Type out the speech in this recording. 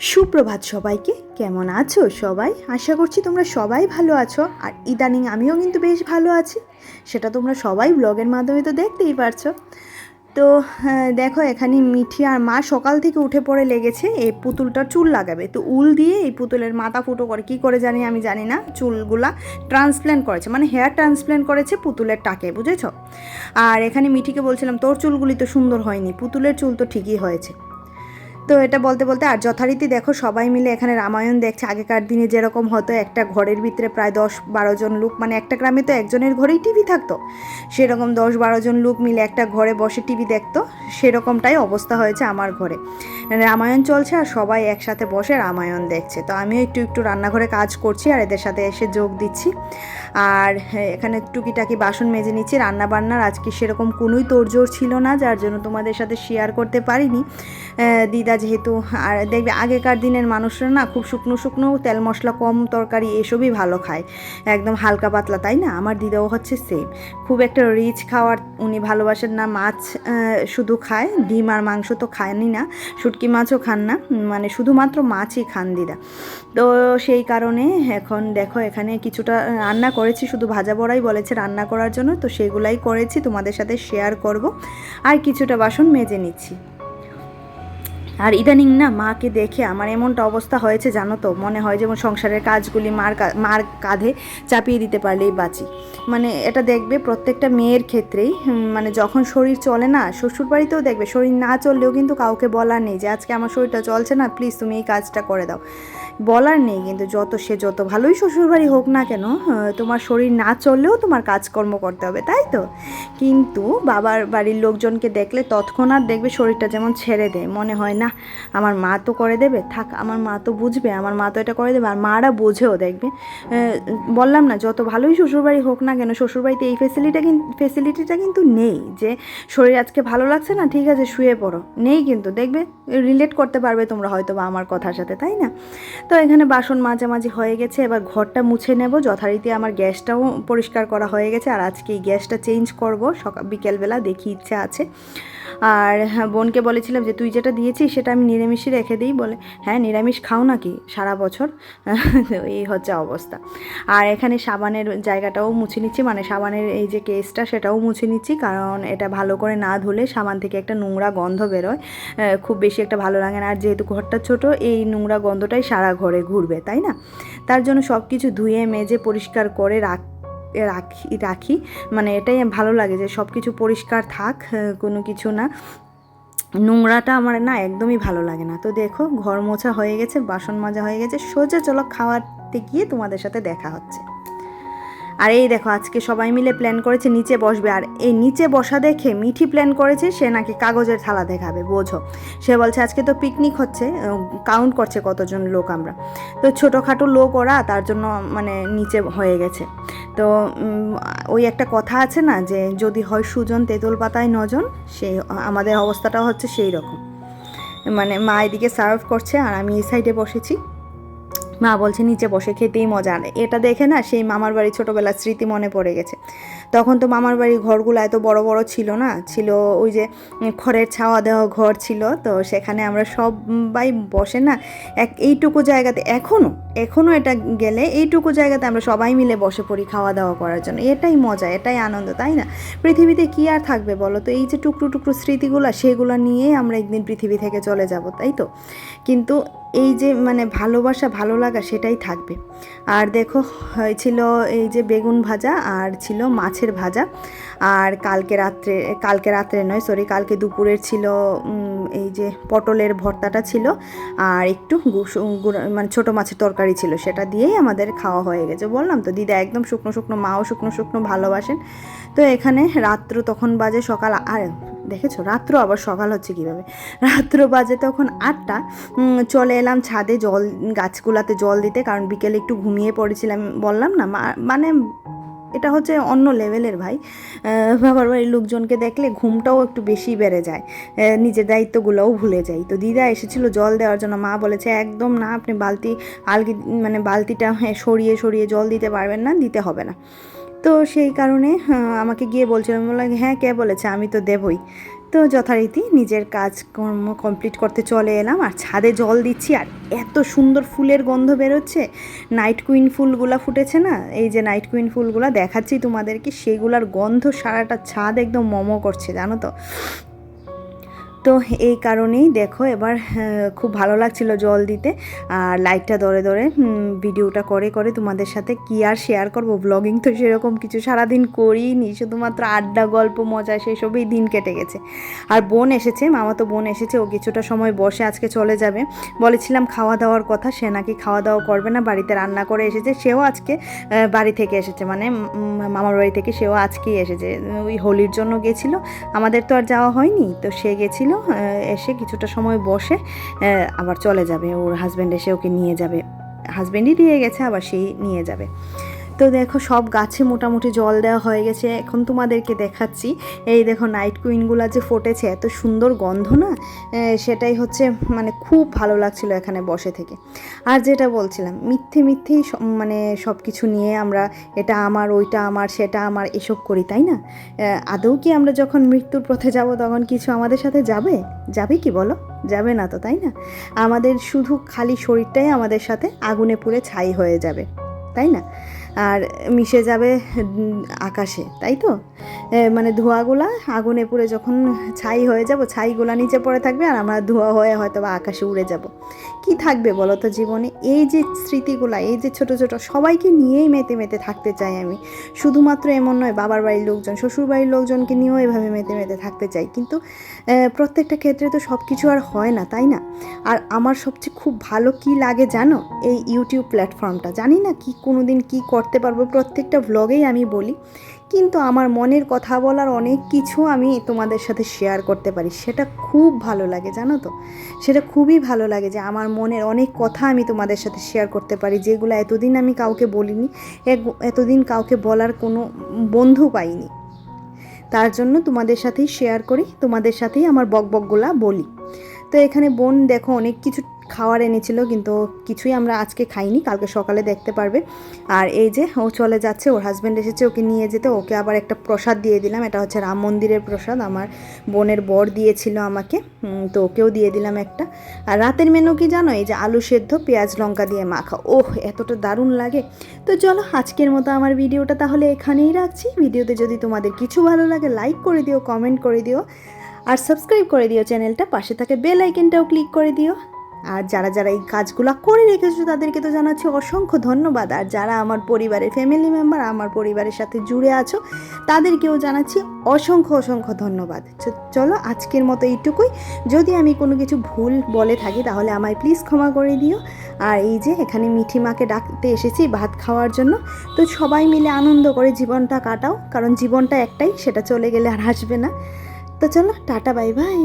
সুপ্রভাত সবাইকে কেমন আছো সবাই? আশা করছি তোমরা সবাই ভালো আছো। আর ইদানিং আমিও কিন্তু বেশ ভালো আছি। সেটা তোমরা সবাই ব্লগের মাধ্যমে তো দেখতেই পারছ। তো হ্যাঁ, দেখো এখানে মিঠি আর মা সকাল থেকে উঠে পড়ে লেগেছে। এই পুতুলটা চুল লাগাবে। তো উল দিয়ে এই পুতুলের মাথা ফুটো করে কি করে জানি আমি জানি না। চুলগুলা ট্রান্সপ্ল্যান্ট করেছে মানে হেয়ার ট্রান্সপ্ল্যান্ট করেছে পুতুলের টাকে বুঝেছ? আর এখানে মিঠিকে বলছিলাম তোর চুলগুলি তো সুন্দর হয়নি। পুতুলের চুল তো ঠিকই হয়েছে। তো এটা বলতে বলতে আর যথারীতি দেখো সবাই মিলে এখানে রামায়ণ দেখছে। আগেকার দিনে যেরকম হতো একটা ঘরের ভিতরে প্রায় দশ বারো জন লোক মানে একটা গ্রামে তো একজনের ঘরেই টিভি থাকতো। সেরকম দশ বারো জন লোক মিলে একটা ঘরে বসে টিভি দেখতো। সেরকমটাই অবস্থা হয়েছে আমার ঘরে। রামায়ণ চলছে আর সবাই একসাথে বসে রামায়ণ দেখছে। তো আমিও একটু একটু রান্নাঘরে কাজ করছি আর এদের সাথে এসে যোগ দিচ্ছি। আর এখানে টুকিটাকি বাসন মেজে নিচ্ছি। রান্না বান্নার আজকে সেরকম কোনোই তোড়জোড় ছিল না যার জন্য তোমাদের সাথে শেয়ার করতে পারিনি। আহ, দিদা যেহেতু, আর দেখবে আগেকার দিনের মানুষরা না খুব শুকনো শুকনো তেল মশলা কম তরকারি এসবই ভালো খায়। একদম হালকা পাতলা, তাই না? আমার দিদাও হচ্ছে সেম খুব একটা রিচ খাওয়ার উনি ভালোবাসেন না, মাছ শুধু খায়, ডিম আর মাংস তো খায়নি না, শুটকি মাছও খান না মানে শুধুমাত্র মাছই খান দিদা। তো সেই কারণে এখন দেখো এখানে কিছুটা রান্না করেছি, শুধু ভাজা বড়াই বলেছে রান্না করার জন্য, তো সেগুলাই করেছি, তোমাদের সাথে শেয়ার করব। আর কিছুটা বাসন মেজে নিচ্ছি। আর ইদানিং না মাকে দেখে আমার এমনটা অবস্থা হয়েছে, জানো তো? মনে হয় যেমন সংসারের কাজগুলি মার মার কাঁধে চাপিয়ে দিতে পারলেই বাঁচি। মানে এটা দেখবে প্রত্যেকটা মেয়ের ক্ষেত্রেই মানে যখন শরীর চলে না শ্বশুর বাড়িতেও দেখবে, শরীর না চললেও কিন্তু কাউকে বলার নেই যে, আজকে আমার শরীরটা চলছে না, প্লিজ তুমি এই কাজটা করে দাও। বলার নেই, কিন্তু যত সে যত ভালোই শ্বশুরবাড়ি হোক না কেন তোমার শরীর না চললেও তোমার কাজকর্ম করতে হবে, তাই তো? কিন্তু বাবার বাড়ির লোকজনকে দেখলে তৎক্ষণাৎ দেখবে শরীরটা যেমন ছেড়ে দেয়, মনে হয়, না, আমার মা তো করে দেবে, থাক, আমার মা তো বুঝবে, আমার মা তো এটা করে দেবে, আর মারা বোঝেও দেখবে। বললাম না, যত ভালোই শ্বশুরবাড়ি হোক না কেন, শ্বশুরবাড়িতে এই ফেসিলিটা কিন্তু ফেসিলিটিটা কিন্তু নেই, যে শরীর আজকে ভালো লাগছে না, ঠিক আছে, শুয়ে পড়ো, নেই কিন্তু, দেখবে রিলেট করতে পারবে তোমরা হয়তো বা আমার কথার সাথে, তাই না? তো এখানে বাসন মাঝামাঝি হয়ে গেছে, এবার ঘরটা মুছে নেব। যথারীতি আমার গ্যাসটাও পরিষ্কার করা হয়ে গেছে, আর আজকে এই গ্যাসটা চেঞ্জ করব। সকাল বিকেলবেলা দেখি ইচ্ছা আছে। আর হ্যাঁ, বোনকে বলেছিলাম যে তুই যেটা দিয়েছিস সেটা আমি নিরামিষই রেখে দিই। বলে হ্যাঁ নিরামিষ খাও নাকি সারা বছর? এই হচ্ছে অবস্থা। আর এখানে সাবানের জায়গাটাও মুছে নিচ্ছি। মানে সাবানের এই যে কেসটা সেটাও মুছে নিচ্ছি। কারণ এটা ভালো করে না ধুলে সাবান থেকে একটা নোংরা গন্ধ বেরোয়। খুব বেশি একটা ভালো লাগে না। আর যেহেতু ঘরটা ছোট এই নোংরা গন্ধটাই সারা ঘরে ঘুরবে তাই না? তার জন্য সব কিছু ধুয়ে মেজে পরিষ্কার করে রাখ রাখি রাখি। মানে এটাই ভালো লাগে যে সব কিছু পরিষ্কার থাক কোনো কিছু না। নোংরাটা আমার না একদমই ভালো লাগে না। তো দেখো, ঘর মোছা হয়ে গেছে, বাসন মাজা হয়ে গেছে, সোজা চলো খাওয়াতে গিয়ে তোমাদের সাথে দেখা হচ্ছে। আর এই দেখো, আজকে সবাই মিলে প্ল্যান করেছে নিচে বসবে। আর এই নিচে বসা দেখে মিঠি প্ল্যান করেছে, সে নাকি কাগজের থালা দেখাবে, বোঝো। সে বলছে, আজকে তো পিকনিক হচ্ছে কাউন্ট করছে কতজন লোক আমরা। তো ছোটোখাটো লোক ওরা, তার জন্য মানে নিচে হয়ে গেছে। তো ওই একটা কথা আছে না, যে যদি হয় সুজন তেঁতুল পাতায় নজন সেই আমাদের অবস্থাটা হচ্ছে সেই রকম। মানে মা এদিকে সার্ভ করছে, আর আমি এই সাইডে বসেছি। মা বলছে, নিচে বসে খেতেই মজা আনে। এটা দেখে না সেই মামার বাড়ির ছোটোবেলার স্মৃতি মনে পড়ে গেছে। তখন তো মামার বাড়ির ঘরগুলো এত বড় বড় ছিল না, ছিল ওই যে খড়ের ছাওয়া দেওয়া ঘর ছিল, তো সেখানে আমরা সবাই বসে না, এক এইটুকু জায়গাতে এখনও এখনও এটা গেলে এইটুকু জায়গাতে আমরা সবাই মিলে বসে পড়ি খাওয়া দাওয়া করার জন্য, এটাই মজা, এটাই আনন্দ, তাই না? পৃথিবীতে কি আর থাকবে বলো তো, এই যে টুকরো টুকরো স্মৃতিগুলো, সেগুলো নিয়েই আমরা একদিন পৃথিবী থেকে চলে যাব, তাই তো? কিন্তু এই যে মানে ভালোবাসা, ভালো লাগা, সেটাই থাকবে। আর দেখো, হয়েছিল এই যে বেগুন ভাজা, আর ছিল মাছের ভাজা। আর কালকে রাত্রে কালকে রাত্রে নয় সরি কালকে দুপুরের ছিল এই যে পটলের ভর্তাটা ছিল। আর একটু মানে ছোটো মাছের তরকারি ছিল, সেটা দিয়েই আমাদের খাওয়া হয়ে গেছে, বললাম তো। দিদা একদম শুকনো শুকনো, মাও শুকনো শুকনো ভালোবাসেন। তো এখানে রাত্র তখন বাজে সকাল আর, দেখেছ? রাত্র আবার সকাল হচ্ছে কীভাবে? রাত্র বাজে তখন আটটা চলে এলাম ছাদে জল, গাছগুলাতে জল দিতে, কারণ বিকেলে একটু ঘুমিয়ে পড়েছিলাম, বললাম না মানে এটা হচ্ছে অন্য লেভেলের ভাই। বাবার বাড়ির লোকজনকে দেখলে ঘুমটাও একটু বেশি বেড়ে যায়। নিজের দায়িত্বগুলোও ভুলে যায়। তো দিদা এসেছিল জল দেওয়ার জন্য। মা বলেছে একদম না আপনি বালতি আলগি মানে বালতিটা হ্যাঁ, সরিয়ে সরিয়ে জল দিতে পারবেন না দিতে হবে না। তো সেই কারণে আমাকে গিয়ে বলছিলাম বললাম হ্যাঁ কে বলেছে? আমি তো দেবই। তো যথারীতি নিজের কাজকর্ম কমপ্লিট করতে চলে এলাম। আর ছাদে জল দিচ্ছি, আর এত সুন্দর ফুলের গন্ধ বেরোচ্ছে। নাইট কুইন ফুলগুলা ফুটেছে না? এই যে নাইট কুইন ফুলগুলা দেখাচ্ছি তোমাদেরকে, সেগুলার গন্ধ সারাটা ছাদ একদম মমো করছে, জানো তো? তো এই কারণেই দেখো এবার খুব ভালো লাগছিল জল দিতে। আর লাইটটা দরে উম, ভিডিওটা করে করে তোমাদের সাথে কি আর শেয়ার করব? ব্লগিং তো সেরকম কিছু সারাদিন করিনি শুধুমাত্র আড্ডা গল্প মজা সেসবেই দিন কেটে গেছে। আর বোন এসেছে মামা তো বোন এসেছে ও কিছুটা সময় বসে আজকে চলে যাবে। বলেছিলাম খাওয়া দাওয়ার কথা সে নাকি খাওয়া দাওয়া করবে না বাড়িতে রান্না করে এসেছে সেও আজকে বাড়ি থেকে এসেছে মানে মামার বাড়ি থেকে সেও আজকেই এসেছে। ওই হোলির জন্য গেছিল আমাদের তো আর যাওয়া হয়নি তো সে গেছিল এসে কিছুটা সময় বসে আবার চলে যাবে। ওর হাজব্যান্ড এসে ওকে নিয়ে যাবে। হাজব্যান্ডই দিয়ে গেছে, আবার সেই নিয়ে যাবে। তো দেখো সব গাছে মোটামুটি জল দেওয়া হয়ে গেছে। এখন তোমাদেরকে দেখাচ্ছি। এই দেখো নাইট কুইনগুলো যে ফোটেছে, এত সুন্দর গন্ধ না? সেটাই হচ্ছে মানে খুব ভালো লাগছিল এখানে বসে থেকে। আর যেটা বলছিলাম, মিথ্যে মিথ্যেই মানে সব কিছু নিয়ে আমরা এটা আমার, ওইটা আমার, সেটা আমার, এসব করি, তাই না? আদৌ কি আমরা যখন মৃত্যুর পথে যাব, তখন কিছু আমাদের সাথে যাবে? যাবে কি বলো? যাবে না তো, তাই না? আমাদের শুধু খালি শরীরটাই আমাদের সাথে আগুনে পুড়ে ছাই হয়ে যাবে, তাই না? আর মিশে যাবে আকাশে, তাই তো? মানে ধোঁয়াগুলা, আগুনে পুড়ে যখন ছাই হয়ে যাব, ছাইগুলা নিচে পড়ে থাকবে আর আমরা ধোঁয়া হয়ে হয়তো বা আকাশে উড়ে যাব। কি থাকবে বলো তো জীবনে? এই যে স্মৃতিগুলা, এই যে ছোট ছোট সবাইকে নিয়েই মেতে মেতে থাকতে চাই আমি। শুধুমাত্র এমন নয়, বাবার বাড়ির লোকজন, শ্বশুর বাড়ির লোকজনকে নিয়েও এভাবে মেতে মেতে থাকতে চাই। কিন্তু প্রত্যেকটা ক্ষেত্রে তো সব কিছু আর হয় না, তাই না? আর আমার সবচেয়ে খুব ভালো কি লাগে জানো? এই ইউটিউব প্ল্যাটফর্মটা জানি না কি কোনো দিন কী করতে পারব, প্রত্যেকটা ভ্লগেই আমি বলি। কিন্তু আমার মনের কথা বলার অনেক কিছু আমি তোমাদের সাথে শেয়ার করতে পারি। সেটা খুব ভালো লাগে, জানো তো? সেটা খুবই ভালো লাগে যে আমার মনের অনেক কথা আমি তোমাদের সাথে শেয়ার করতে পারি, যেগুলো এতদিন আমি কাউকে বলিনি এতদিন কাউকে বলার কোনো বন্ধু পাইনি। তার জন্য তোমাদের সাথেই শেয়ার করি, তোমাদের সাথেই আমার বকবকগুলা বলি। তো এখানে বোন দেখো, অনেক কিছু খাওয়ার এনেছিল, কিন্তু কিছুই আমরা আজকে খাইনি, কালকে সকালে দেখতে পারবে। আর এই যে ও চলে যাচ্ছে, ওর হাজব্যান্ড এসেছে, ওকে নিয়ে যেতে, ওকে আবার একটা প্রসাদ দিয়ে দিলাম, এটা হচ্ছে রাম মন্দিরের প্রসাদ, আমার বোনের বর দিয়েছিল আমাকে তো ওকেও দিয়ে দিলাম একটা। আর রাতের মেনু কি জানো? এই যে আলু সেদ্ধ, পেঁয়াজ লঙ্কা দিয়ে মাখা। ওহ, এতটা দারুণ লাগে। তো চলো, আজকের মতো আমার ভিডিওটা তাহলে এখানেই রাখছি। ভিডিওতে যদি তোমাদের কিছু ভালো লাগে লাইক করে দিও কমেন্ট করে দিও, আর সাবস্ক্রাইব করে দিও চ্যানেলটা। পাশে থাকে বেল আইকনটাও ক্লিক করে দিও। আর যারা যারা এই কাজগুলো করে রেখেছো তাদেরকে তো জানাচ্ছি অসংখ্য ধন্যবাদ। আর যারা আমার পরিবারের ফ্যামিলি মেম্বার আমার পরিবারের সাথে জুড়ে আছো, তাদেরকেও জানাচ্ছি অসংখ্য অসংখ্য ধন্যবাদ। চলো আজকের মতো এইটুকুই। যদি আমি কোনো কিছু ভুল বলে থাকি তাহলে আমায় প্লিজ ক্ষমা করে দিও। আর এই যে এখানে মিঠি মাকে ডাকতে এসেছি ভাত খাওয়ার জন্য। তো সবাই মিলে আনন্দ করে জীবনটা কাটাও, কারণ জীবনটা একটাই, সেটা চলে গেলে আর আসবে না। তো চলো, টাটা বাই বাই